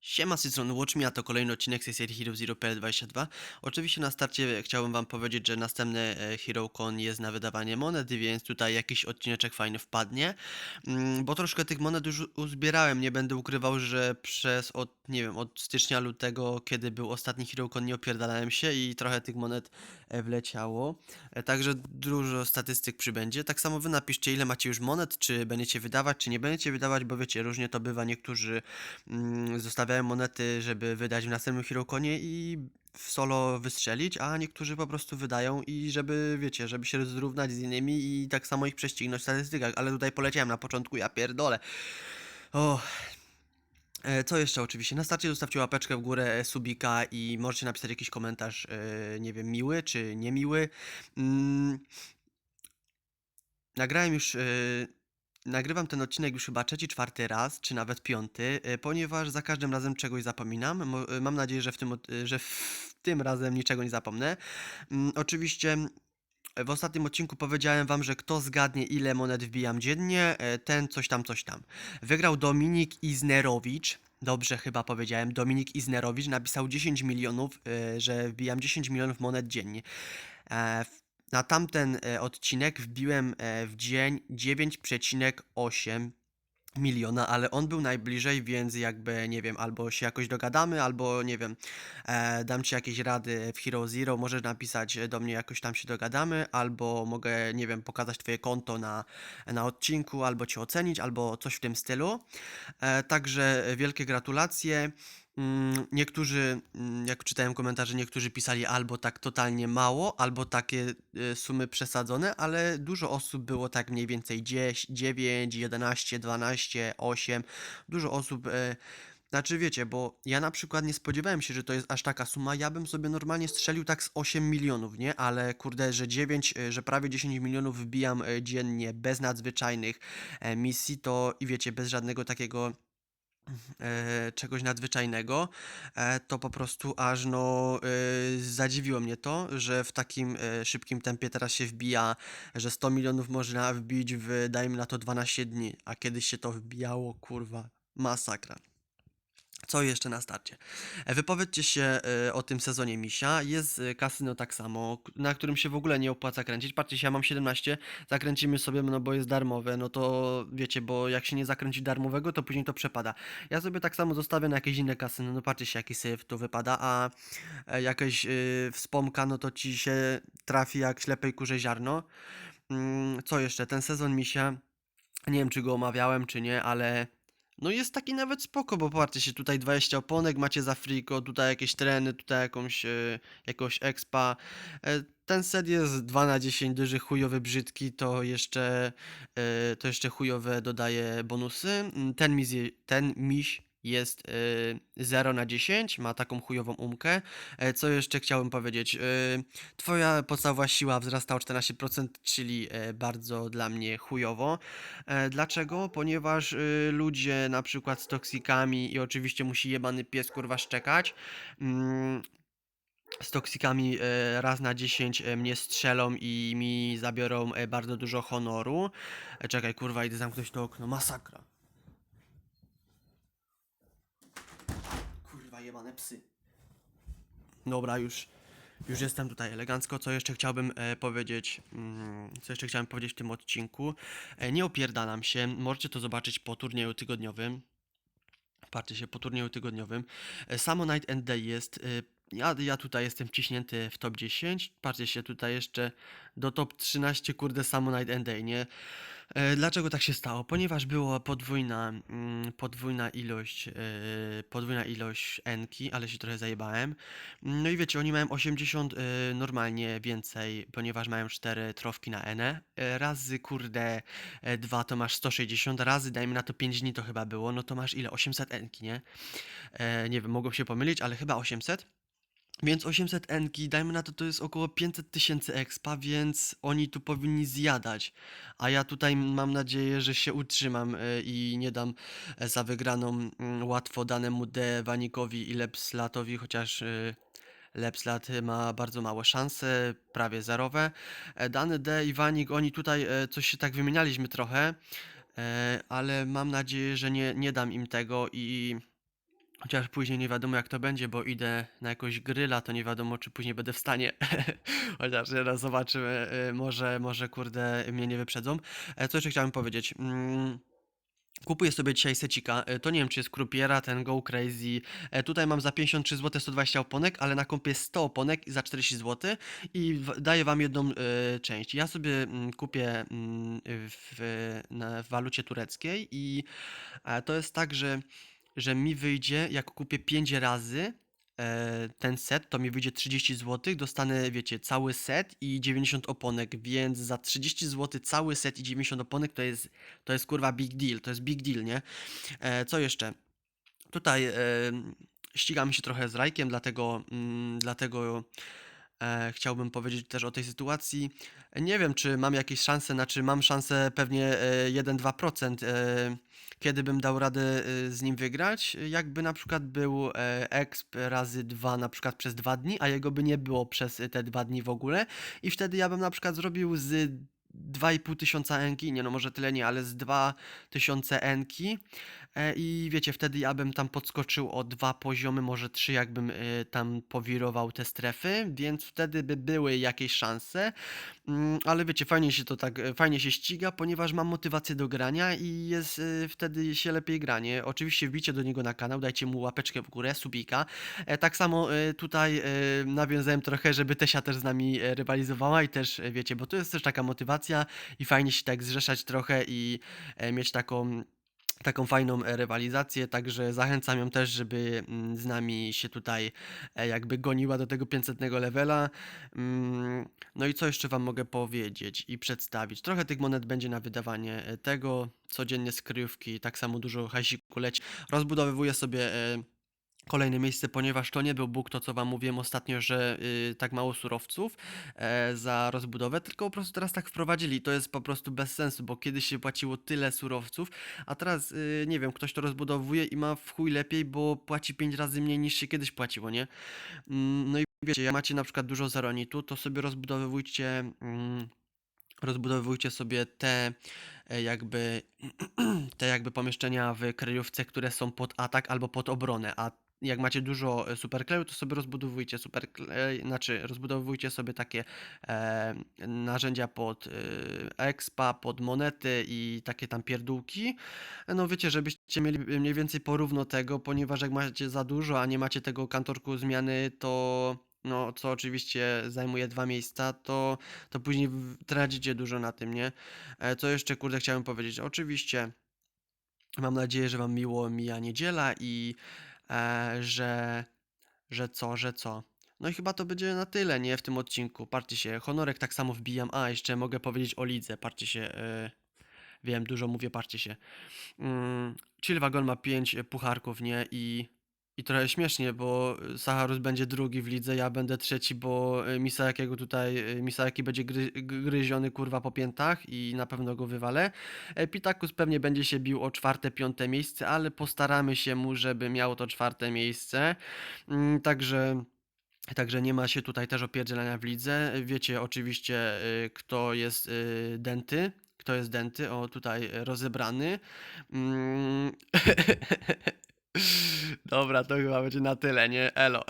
Siema, z strony a to kolejny odcinek z serii Hero Zero PL22. Oczywiście na starcie chciałbym wam powiedzieć, że następny e, HeroCon jest na wydawanie monet, więc tutaj jakiś odcineczek fajny wpadnie, Mm, bo troszkę tych monet już uzbierałem, nie będę ukrywał, że przez od, nie wiem, od stycznia, lutego, kiedy był ostatni HeroCon nie opierdalałem się i trochę tych monet e, wleciało, E, także dużo statystyk przybędzie. Tak samo wy napiszcie ile macie już monet, czy będziecie wydawać, czy nie będziecie wydawać, bo wiecie, różnie to bywa, niektórzy mm, zostawiają monety, żeby wydać w następnym HeroConie i w solo wystrzelić, a niektórzy po prostu wydają i żeby, wiecie, żeby się zrównać z innymi i tak samo ich prześcignąć w statystykach, ale tutaj poleciałem na początku, ja pierdolę. O. E, Co jeszcze oczywiście? Na starcie zostawcie łapeczkę w górę, e, subika i możecie napisać jakiś komentarz, e, nie wiem, miły czy niemiły. Mm. Nagrałem już Nagrywam ten odcinek już chyba trzeci, czwarty raz, czy nawet piąty, y, ponieważ za każdym razem czegoś zapominam. Y, Mam nadzieję, że w tym, y, że w tym razem niczego nie zapomnę. Mm, Oczywiście w ostatnim odcinku powiedziałem wam, że kto zgadnie ile monet wbijam dziennie, ten coś tam, coś tam. Wygrał Dominik Iznerowicz. Dobrze chyba powiedziałem. Dominik Iznerowicz napisał 10 milionów, że wbijam 10 milionów monet dziennie. Na tamten e, odcinek wbiłem e, w dzień 9,8 miliona, ale on był najbliżej, więc jakby nie wiem, albo się jakoś dogadamy, albo nie wiem, e, dam ci jakieś rady w Hero Zero, możesz napisać do mnie jakoś tam się dogadamy, albo mogę, nie wiem, pokazać twoje konto na, na odcinku, albo cię ocenić, albo coś w tym stylu. Także wielkie gratulacje. Mm, Niektórzy, mm, jak czytałem komentarze, niektórzy pisali albo tak totalnie mało, albo takie y, sumy przesadzone, ale dużo osób było tak mniej więcej 10, 9, 11, 12, 8. Dużo osób, e, znaczy wiecie, bo ja na przykład nie spodziewałem się, że to jest aż taka suma. Ja bym sobie normalnie strzelił tak z 8 milionów, nie? Ale kurde, że 9, e, że prawie 10 milionów wbijam e, dziennie bez nadzwyczajnych e, misji, to i wiecie, bez żadnego takiego e, czegoś nadzwyczajnego, e, to po prostu aż no e, zadziwiło mnie to, że w takim e, szybkim tempie teraz się wbija, że 100 milionów można wbić w dajmy na to 12 dni, a kiedyś się to wbijało, kurwa, masakra. Co jeszcze na starcie? E, Wypowiedzcie się e, o tym sezonie Misia. Jest e, kasyno tak samo, na którym się w ogóle nie opłaca kręcić. Patrzcie ja mam 17, zakręcimy sobie, no bo jest darmowe, no to wiecie, bo jak się nie zakręci darmowego, to później to przepada. Ja sobie tak samo zostawię na jakieś inne kasyno, no patrzcie jaki syf tu wypada, a e, jakaś y, wspomka, no to ci się trafi jak ślepej kurze ziarno. Mm, co jeszcze? Ten sezon Misia, nie wiem czy go omawiałem, czy nie, ale no jest taki nawet spoko, bo patrzcie się, tutaj 20 oponek macie za friko, tutaj jakieś treny, tutaj jakąś, e, jakąś expa. E, ten set jest 2 na 10, duży chujowy, brzydki, to jeszcze, e, to jeszcze chujowe dodaje bonusy. Mm, Ten miś, ten miś jest e, 0 na 10, ma taką chujową umkę. E, Co jeszcze chciałbym powiedzieć? E, Twoja podstawowa siła wzrasta o 14%, czyli e, bardzo dla mnie chujowo. E, Dlaczego? Ponieważ y, ludzie na przykład z toksikami i oczywiście musi jebany pies kurwa szczekać. Mm, z toksikami raz na 10 e, mnie strzelą i mi zabiorą bardzo dużo honoru. Czekaj, kurwa, idę zamknąć to okno. Masakra. Jebane psy. Dobra, już, już jestem tutaj elegancko. Co jeszcze chciałbym e, powiedzieć? Mm, co jeszcze chciałem powiedzieć w tym odcinku? E, nie opierdalam się. Możecie to zobaczyć po turnieju tygodniowym. Patrzcie się po turnieju tygodniowym. E, Samo Night and Day jest. e, Ja, ja tutaj jestem wciśnięty w top 10. Patrzcie się tutaj jeszcze do top 13, kurde, samo Night and Day, nie? E, Dlaczego tak się stało? Ponieważ była podwójna, mm, podwójna ilość, e, podwójna ilość enki, ale się trochę zajebałem. No i wiecie, oni mają 80 e, normalnie więcej, ponieważ mają 4 trofki na enę. Razy, kurde, e, 2 to masz 160, razy dajmy na to 5 dni to chyba było, no to masz ile? 800 enki, nie? Nie wiem, mogą się pomylić, ale chyba 800. Więc 800 enki, dajmy na to, to jest około 500 tysięcy expa, więc oni tu powinni zjadać. A ja tutaj mam nadzieję, że się utrzymam e, i nie dam e, za wygraną mm, łatwo danemu D Wanikowi i Lepslatowi, chociaż e, Lepslat ma bardzo małe szanse, prawie zerowe. Dany D i Wanik, oni tutaj coś się tak wymienialiśmy trochę, ale mam nadzieję, że nie, nie dam im tego i Chociaż później nie wiadomo jak to będzie, bo idę na jakąś gryla, to nie wiadomo czy później będę w stanie. Chociaż teraz zobaczymy, y, może, może kurde mnie nie wyprzedzą. E, Co jeszcze chciałem powiedzieć? Mm, Kupuję sobie dzisiaj secika. e, To nie wiem, czy jest krupiera, ten Go Crazy. E, Tutaj mam za 53 zł 120 oponek, ale na kompie jest 100 oponek za 40 zł i daję wam jedną e, część. Ja sobie mm, kupię mm, w, na, w walucie tureckiej i e, to jest tak, że, że mi wyjdzie, jak kupię 5 razy e, ten set, to mi wyjdzie 30 zł, dostanę, wiecie, cały set i 90 oponek, więc za 30 zł cały set i 90 oponek to jest to jest kurwa big deal, to jest big deal, nie? E, co jeszcze? Tutaj e, ścigamy się trochę z Rajkiem, dlatego, mm, dlatego e, chciałbym powiedzieć też o tej sytuacji. Nie wiem, czy mam jakieś szanse, znaczy mam szansę pewnie e, 1-2%, e, kiedy bym dał radę e, z nim wygrać. Jakby na przykład był e, exp razy 2 na przykład przez 2 dni, a jego by nie było przez te 2 dni w ogóle i wtedy ja bym na przykład zrobił z 2,5 tysiąca enki, nie no może tyle nie, ale z 2000 enki. E, i wiecie, wtedy ja bym tam podskoczył o dwa poziomy, może trzy jakbym e, tam powirował te strefy, więc wtedy by były jakieś szanse, mm, ale wiecie, fajnie się to tak, e, fajnie się ściga, ponieważ mam motywację do grania i jest e, wtedy się lepiej granie. Oczywiście wbicie do niego na kanał, dajcie mu łapeczkę w górę, subika. E, Tak samo tutaj nawiązałem trochę, żeby Tesia też z nami rywalizowała i też wiecie, bo to jest też taka motywacja i fajnie się tak zrzeszać trochę i mieć taką taką fajną e, rywalizację, także zachęcam ją też, żeby mm, z nami się tutaj e, jakby goniła do tego 500 levela. Mm, No i co jeszcze wam mogę powiedzieć i przedstawić? Trochę tych monet będzie na wydawanie e, tego, codziennie z kryjówki, tak samo dużo hajsiku leci. Rozbudowywuję sobie kolejne miejsce, ponieważ to nie był Bóg, to co wam mówiłem ostatnio, że y, tak mało surowców e, za rozbudowę, tylko po prostu teraz tak wprowadzili. To jest po prostu bez sensu, bo kiedyś się płaciło tyle surowców, a teraz y, nie wiem, ktoś to rozbudowuje i ma w chuj lepiej, bo płaci 5 razy mniej niż się kiedyś płaciło, nie? Mm, no i wiecie, jak macie na przykład dużo zaronitu, to sobie rozbudowywujcie. Mm, rozbudowujcie sobie te e, jakby te jakby pomieszczenia w kryjówce, które są pod atak albo pod obronę, a jak macie dużo e, superkleju, to sobie rozbudowujcie superklej, znaczy rozbudowujcie sobie takie e, narzędzia pod e, expa, pod monety i takie tam pierdółki. No wiecie, żebyście mieli mniej więcej porówno tego, ponieważ jak macie za dużo, a nie macie tego kantorku zmiany, to no, co oczywiście zajmuje dwa miejsca, to, to później tracicie dużo na tym, nie? E, Co jeszcze, kurde, chciałem powiedzieć? Oczywiście mam nadzieję, że wam miło mija niedziela i e, że, że co, że co. No i chyba to będzie na tyle, nie? W tym odcinku. Parcie się, honorek tak samo wbijam. A, jeszcze mogę powiedzieć o lidze. Parcie się, e, wiem, dużo mówię, parcie się. Mm, Chillwagon ma 5 pucharków, nie? I, I trochę śmiesznie, bo Sacharus będzie drugi w lidze, ja będę trzeci, bo y, Misajakiego tutaj, y, Misajaki będzie gry, gryziony kurwa po piętach i na pewno go wywalę. Pitakus pewnie będzie się bił o czwarte, piąte miejsce, ale postaramy się mu, żeby miał to czwarte miejsce. Mm, Także... Także nie ma się tutaj też opierdzielania w lidze. Wiecie oczywiście, y, kto jest y, Denty. Kto jest Denty? O, tutaj y, rozebrany. Mm. Dobra, to chyba będzie na tyle, nie? Elo.